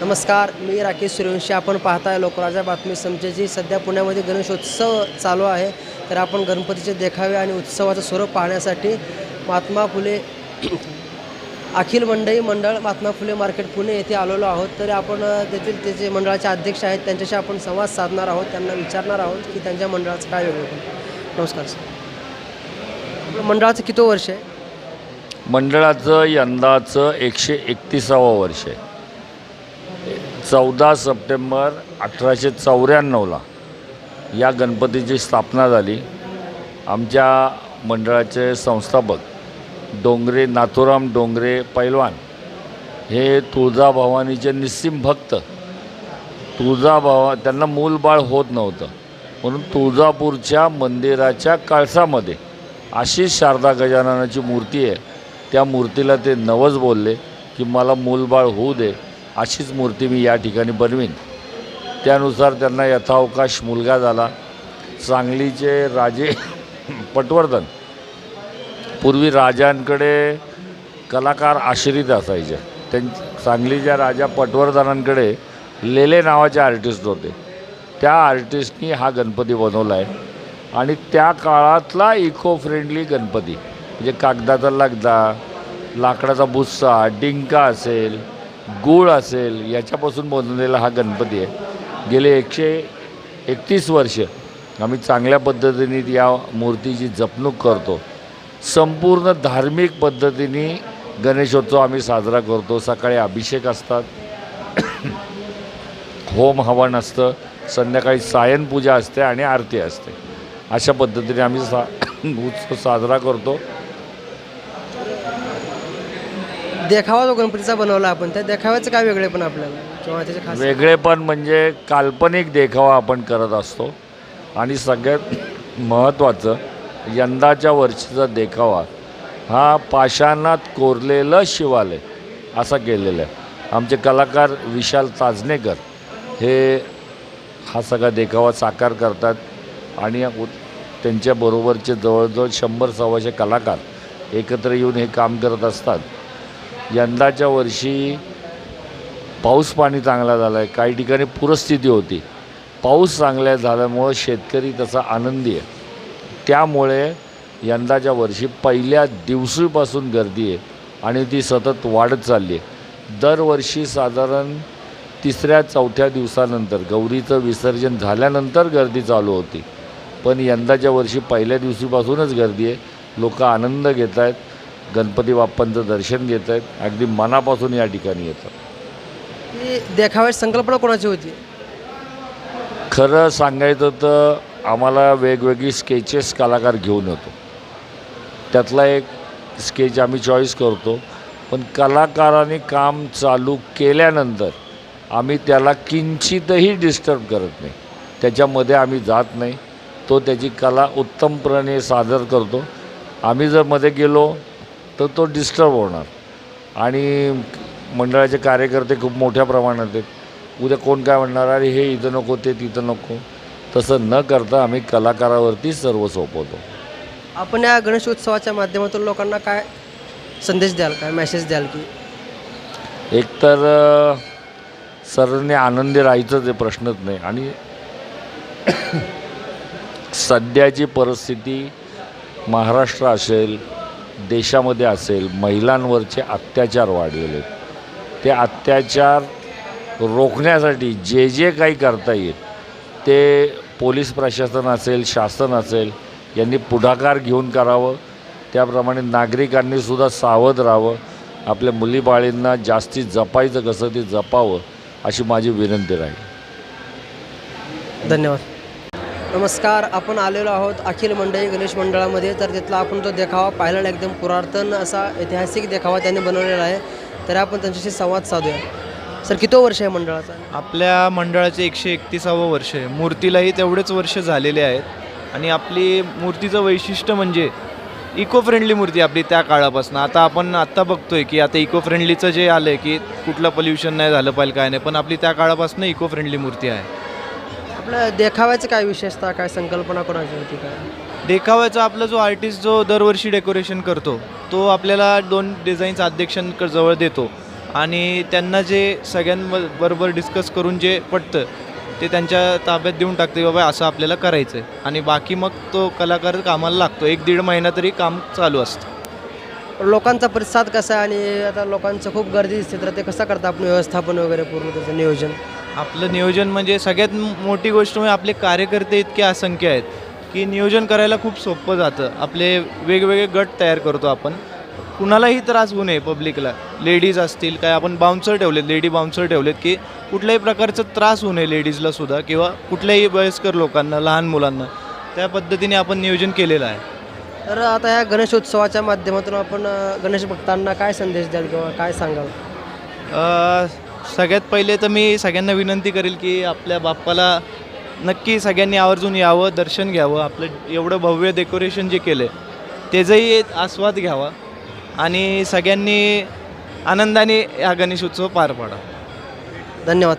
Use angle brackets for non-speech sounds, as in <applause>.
नमस्कार मी राकेश सूर्यवंशी. आपण पाहताय लोकराजा बातमी समजेची सध्या पुण्यामध्ये गणेशोत्सव चालू आहे. तर आपण गणपतीचे देखावे आणि उत्सवाचं स्वरूप पाहण्यासाठी महात्मा फुले <clears throat> अखिल मंडई मंडळ महात्मा फुले मार्केट पुणे येथे आलेलो आहोत. तर आपण तेथील ते जे मंडळाचे अध्यक्ष आहेत त्यांच्याशी आपण संवाद साधणार आहोत. त्यांना विचारणार आहोत की त्यांच्या मंडळाचं काय वेगळं नमस्कार सर. आपलं मंडळाचं किती वर्ष आहे? मंडळाचं यंदाचं एकशे एकतीसावं वर्ष आहे. चौदा सप्टेंबर अठराशे चौऱ्याण्णवला या गणपतीची स्थापना झाली. आमच्या मंडळाचे संस्थापक डोंगरे नाथुराम डोंगरे पैलवान हे तुळजाभवानीचे निस्सिम भक्त. तुळजाभवा त्यांना मूलबाळ होत नव्हतं. म्हणून तुळजापूरच्या मंदिराच्या काळसामध्ये अशी शारदा गजाननाची मूर्ती आहे. त्या मूर्तीला ते नवज बोलले की मला मूलबाळ होऊ दे. अशीच मूर्ती मी या ठिकाणी बनवीन. त्यानुसार त्यांना यथावकाश मुलगा झाला. सांगलीचे राजे <laughs> पटवर्धन. पूर्वी राजांकडे कलाकार आश्रित असायचे. त्यां सांगलीच्या राजा पटवर्धनांकडे लेले नावाचे आर्टिस्ट होते. त्या आर्टिस्टनी हा गणपती बनवला आहे आणि त्या काळातला इको फ्रेंडली गणपती. म्हणजे कागदाचा लगदा लाकडाचा बुस्सा डिंका असेल गूळ असेल याच्यापासून बनवलेला हा गणपती आहे. गेले एकशे एकतीस वर्ष आम्ही चांगल्या पद्धतीने या मूर्तीची जपणूक करतो. संपूर्ण धार्मिक पद्धतीने गणेशोत्सव आम्ही साजरा करतो. सकाळी अभिषेक असतात. <coughs> होम हवन असतं. संध्याकाळी सायनपूजा असते आणि आरती असते. अशा पद्धतीने आम्ही सा <coughs> उत्सव साजरा करतो. देखावा जो गणपतीचा बनवला आपण त्या देखाव्याचं काय वेगळे पण आपल्याला? किंवा त्याचे खास वेगळेपण म्हणजे काल्पनिक देखावा आपण करत असतो. आणि सगळ्यात महत्त्वाचं यंदाच्या वर्षीचा देखावा हा पाषाणात कोरलेलं शिवालय असा केलेला आहे. आमचे कलाकार विशाल ताजनेकर हे हा सगळा देखावा साकार करतात. आणि त्यांच्याबरोबरचे जवळजवळ शंभर सव्वाशे कलाकार एकत्र येऊन हे काम करत असतात. यंदाच्या वर्षी पाऊस पाणी चांगला झाला आहे काही ठिकाणी पूरस्थिती होती. पाऊस चांगल्या झाल्यामुळं शेतकरी तसा आनंदी आहे. त्यामुळे यंदाच्या वर्षी पहिल्या दिवशीपासून गर्दी आहे आणि ती सतत वाढत चालली आहे. दरवर्षी साधारण तिसऱ्या चौथ्या दिवसानंतर गौरीचं विसर्जन झाल्यानंतर गर्दी चालू होती. पण यंदाच्या वर्षी पहिल्या दिवशीपासूनच गर्दी आहे. लोक आनंद घेत आहेत गणपती बाप्पांचं दर्शन घेत आहेत. अगदी मनापासून या ठिकाणी येतात. ही देखाव्याची संकल्पना कोणाची होती? खरं सांगायचं तर आम्हाला वेगवेगळी स्केचेस कलाकार घेऊन येतो. त्यातला एक स्केच आम्ही चॉईस करतो. पण कलाकाराने काम चालू केल्यानंतर आम्ही त्याला किंचितही डिस्टर्ब करत नाही. त्याच्यामध्ये आम्ही जात नाही. तो त्याची कला उत्तमपणे सादर करतो. आम्ही जर मध्ये गेलो तर तो डिस्टर्ब होणार. आणि मंडळाचे कार्यकर्ते खूप मोठ्या प्रमाणात आहेत. उद्या कोण काय म्हणणार? अरे हे इथं नको ते तिथं नको. तसं न करता आम्ही कलाकारावरती सर्व सोपवतो. आपण या गणेशोत्सवाच्या माध्यमातून लोकांना काय संदेश द्याल काय मेसेज द्याल की? एकतर सर्वांनी आनंदी राहायचं ते प्रश्नच नाही. आणि <coughs> सध्याची परिस्थिती महाराष्ट्र असेल देशामध्ये असेल महिलांवरचे अत्याचार वाढलेले. आहेत ते अत्याचार रोखण्यासाठी जे जे काही करता येईल ते पोलीस प्रशासन असेल शासन असेल यांनी पुढाकार घेऊन करावं. त्याप्रमाणे नागरिकांनी सुद्धा सावध राहावं. आपल्या मुलीबाळींना जास्ती जपायचं कसं ते जपावं अशी माझी विनंती राहील. धन्यवाद. नमस्कार आपण आलेलो आहोत अखिल मंडळी गणेश मंडळामध्ये. तर तिथला आपण तो देखावा पाहिलेला एकदम पुरातन असा ऐतिहासिक देखावा त्यांनी बनवलेला आहे. तर आपण त्यांच्याशी संवाद साधूया. सर किती वर्ष आहे मंडळाचा? आपल्या मंडळाचे एकशे एकतीसावं वर्ष आहे. मूर्तीलाही तेवढेच वर्ष झालेले आहेत. आणि आपली मूर्तीचं वैशिष्ट्य म्हणजे इको फ्रेंडली मूर्ती आपली त्या काळापासून. आता आपण आत्ता बघतोय की आता इको फ्रेंडलीचं जे आलं आहे की कुठलं पोल्युशन नाही झालं पाहिजे काय नाही. पण आपली त्या काळापासून इको फ्रेंडली मूर्ती आहे. आपलं देखाव्याचं काय विशेषता काय संकल्पना कोणाची होती काय देखाव्याचा आपला जो आर्टिस्ट जो दरवर्षी डेकोरेशन करतो तो आपल्याला दोन डिझाईन्स अध्यक्षांकडे जवळ देतो. आणि त्यांना जे सगळ्यांबरोबर डिस्कस करून जे पटतं ते त्यांच्या ताब्यात देऊन टाकते बाबा असं आपल्याला करायचं आहे आणि बाकी मग तो कलाकार कामाला लागतो. एक दीड महिना तरी काम चालू असतं. लोकांचा प्रतिसाद कसा आहे आणि आता लोकांचं खूप गर्दी दिसते तर ते कसं करता आपण व्यवस्थापन वगैरे पूर्ण त्याचं नियोजन? आपलं नियोजन म्हणजे सगळ्यात मोठी गोष्ट म्हणजे आपले कार्यकर्ते इतके असंख्य आहेत की नियोजन करायला खूप सोपं जातं. आपले वेगवेगळे गट तयार करतो आपण. कुणालाही त्रास होऊ नये पब्लिकला. लेडीज असतील काय आपण बाउन्सर ठेवलेत लेडी बाउन्सर ठेवलेत की कुठल्याही प्रकारचा त्रास होऊ नये लेडीजला सुद्धा किंवा कुठल्याही वयस्कर लोकांना लहान मुलांना. त्या पद्धतीने आपण नियोजन केलेलं आहे. तर आता ह्या गणेशोत्सवाच्या माध्यमातून आपण गणेश भक्तांना काय संदेश द्याल किंवा काय सांगाल? सगळ्यात पहिले तर मी सगळ्यांना विनंती करेल की आपल्या बाप्पाला नक्की सगळ्यांनी आवर्जून यावं दर्शन घ्यावं आपलं एवढं भव्य डेकोरेशन जे केलं आहे त्याचाही आस्वाद घ्यावा आणि सगळ्यांनी आनंदाने हा गणेश उत्सव पार पाडा. धन्यवाद.